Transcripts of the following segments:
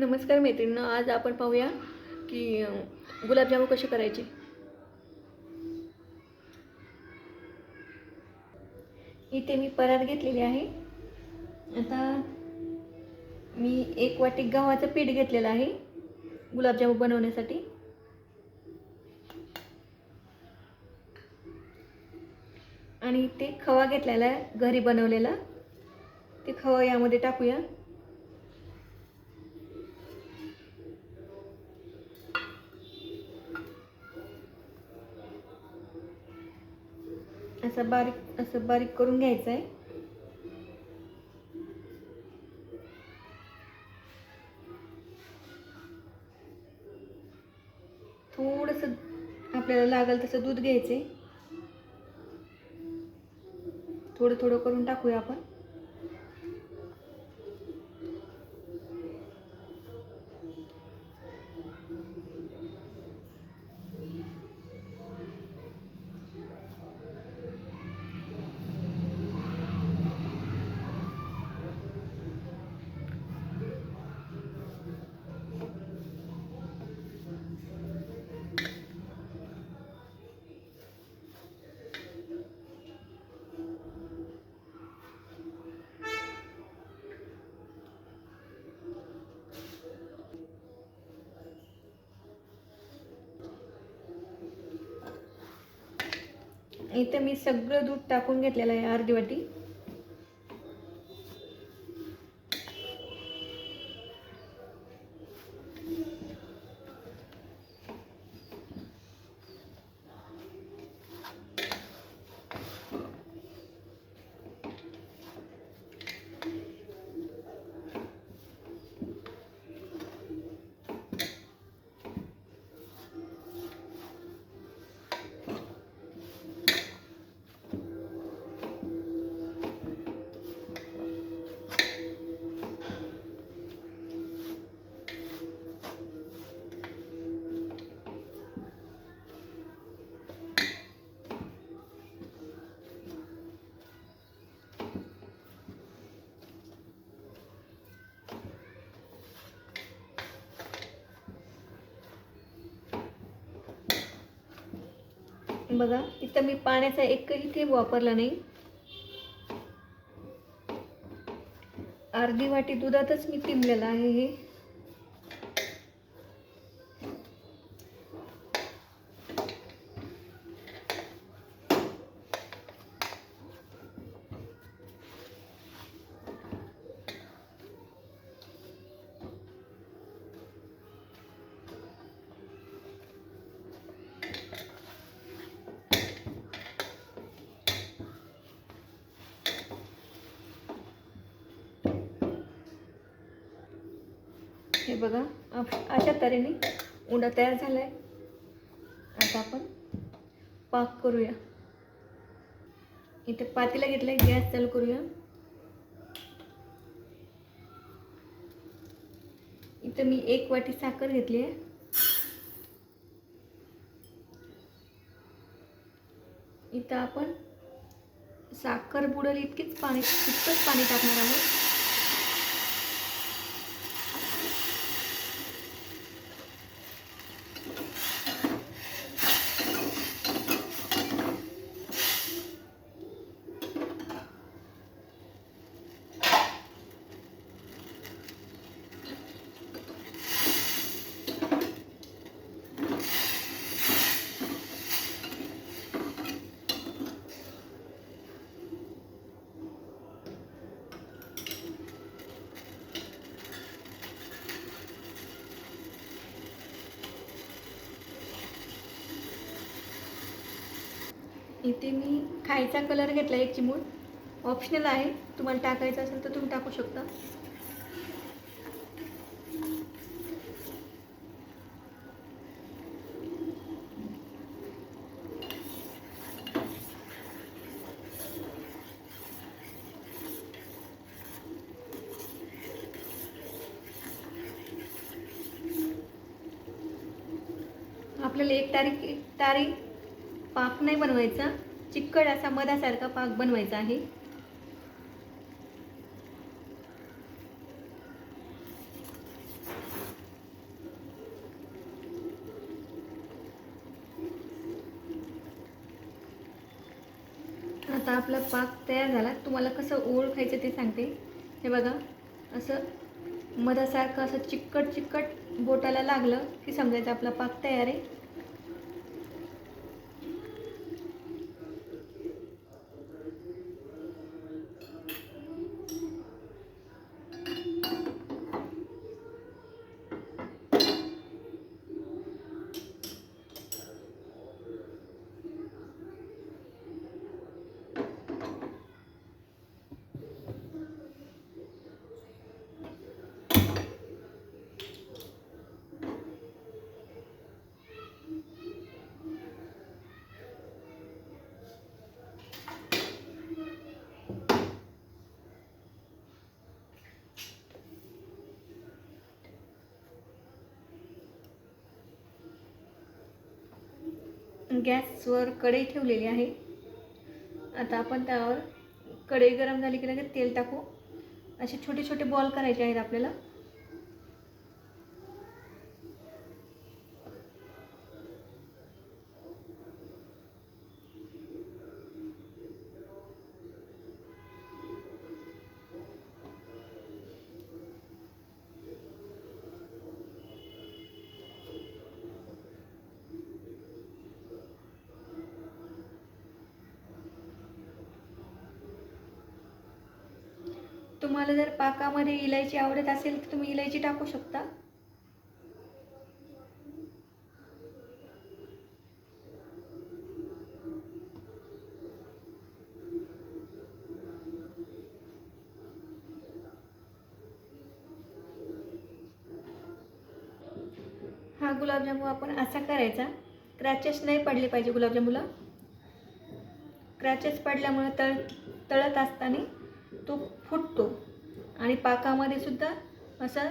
नमस्कार मैत्रिणींनो आज आपण पाहूया की अं, गुलाबजामुन कसे करायचे? इथे मी परात घेतलेली आहे. आता मी एक वाटी गव्हाचं पीठ घेतलेलं आहे गुलाबजामुन बनवण्यासाठी. आणि ते खवा घेतलेला आहे घरी बनवलेला. ते खवा यामध्ये टाकूया. असं बारीक असं बारीक करून घ्यायचं आहे थोडंसं आपल्याला लागेल तसं दूध घ्यायचे थोडं थोडं करून टाकूया आपण. इथे मी सगळं दूध टाकून घेतलेलं आहे अर्धी वाटी. बघा इथं मी पाण्याचा एकही थेंब वापरला नाही. अर्धी वाटी दुधातच मी तिंबलेलं आहे हे. हे बघा. अशा तऱ्हेने उंडा तयार झाला आहे आता आपण पाक करूया. इथे पातीला घेतला आहे गॅस चालू करूया. इथं मी एक वाटी साखर घेतली आहे. इथं आपण साखर बुडल इतकीच पाणी इतकंच पाणी टाकणार आहोत. इथे मी खायचा कलर घेतला एक चिमूट. ऑप्शनल आहे. तुम्हाला टाकायचा असेल तर तुम्ही टाकू शकता. आपल्याला एक तारीख एक तारीख पाक नाही बनवायचा. चिकट असा मधासारखा पाक बनवायचा आहे. आता आपला पाक तयार झाला. तुम्हाला कसं ओळखायचं ते सांगते. हे बघा असं मधासारखं असं चिकट चिकट बोटाला लागलं की समजायचं आपला पाक तयार आहे. गॅसवर कढई ठेवलेली आहे. आता आपण त्यावर कढई गरम झाली की लगेच तेल टाकू. असे छोटे छोटे बॉल करायचे आहेत आपल्याला. तुम्हाला जर पाकामध्ये इलायची आवडत असेल तर तुम्ही इलायची टाकू शकता. हा गुलाबजामू आपण असा करायचा. क्रॅचेस नाही पडले पाहिजे गुलाबजामुला क्रॅचेस पडल्यामुळे तळ तळत असताना तो फुटतो. आणि पाकामध्ये सुद्धा असा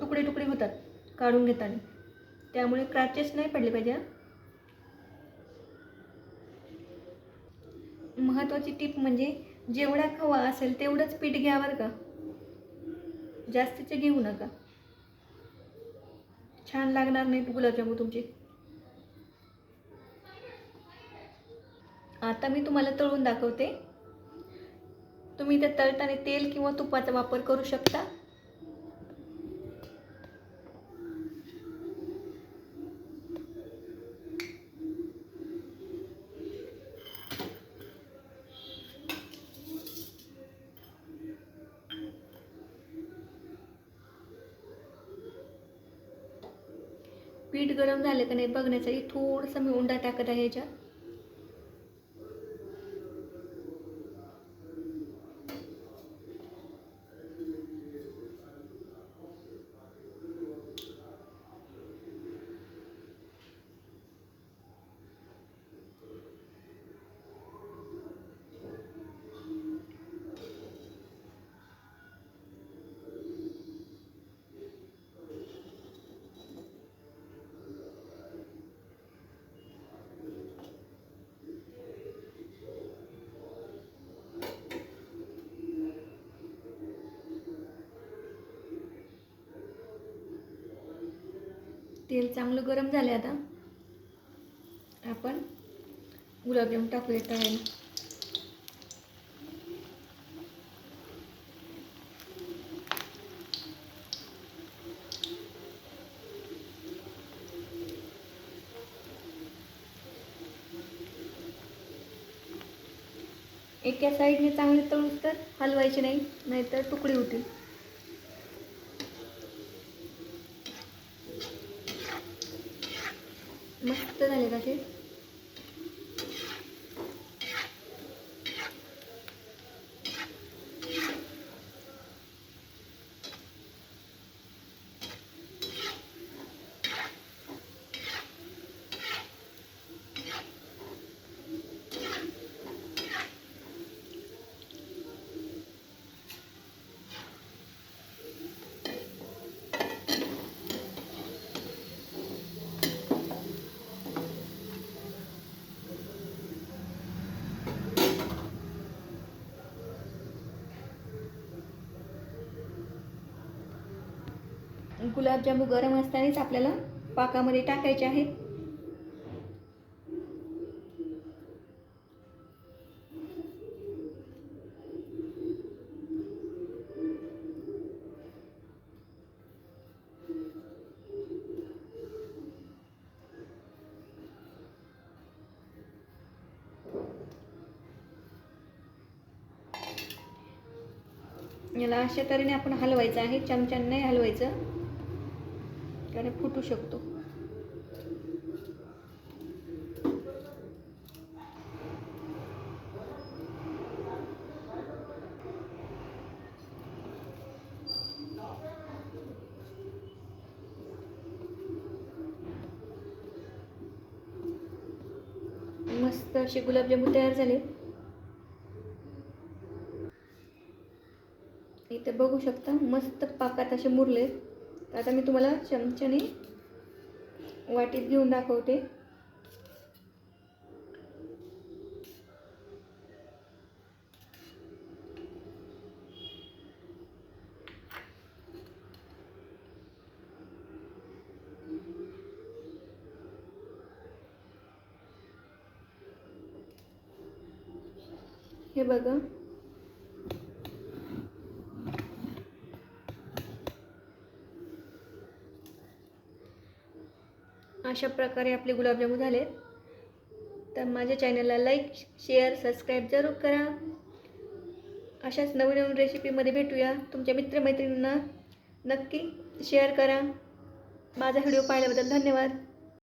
तुकडे तुकडे होतात काढून घेताना. त्यामुळे क्रॅचेस नाही पडले पाहिजे महत्त्वाची टीप म्हणजे जेवढा खवा असेल तेवढंच पीठ घ्या बरं का. जास्तीचे घेऊ नका. छान लागणार नाहीत गुलाबजामू तुमचे. आता मी तुम्हाला तळून दाखवते. तुम्ही इथे तळताना तेल किंवा तुपाचा वापर करू शकता. पीठ गरम झालं का नाही बघण्यासाठी थोडंसं मी उंडा टाकत आहे याच्यात. तेल चांगलं गरम झालं आता. आपण गुलाबजाम टाकूया तळायला एका साईडने चांगले तळूस तर हलवायचे नाही नाहीतर तुकडे होतील. मस्त झाले का ते गुलाबजामू गरम असतानाच आपल्याला पाकामध्ये टाकायचे आहेत. याला अशा तऱ्हेने आपण हलवायचं आहे. चमच्यांनाही हलवायचं. ठिकाणी फुटू शकतो. मस्त असे गुलाबजामून तयार झाले. इथे बघू शकता मस्त पाकात असे मुरले. तर आता मी तुम्हाला चमच्याने वाटीत घेऊन दाखवते. हे बघा. अशा प्रकारे आपले गुलाबजामून झाले तर माझ्या चॅनलला लाईक शेअर सबस्क्राईब जरूर करा. अशाच नवीन नवीन रेसिपीमध्ये भेटूया. तुमच्या मित्रमैत्रिणींना नक्की शेअर करा. माझा व्हिडिओ पाहिल्याबद्दल धन्यवाद.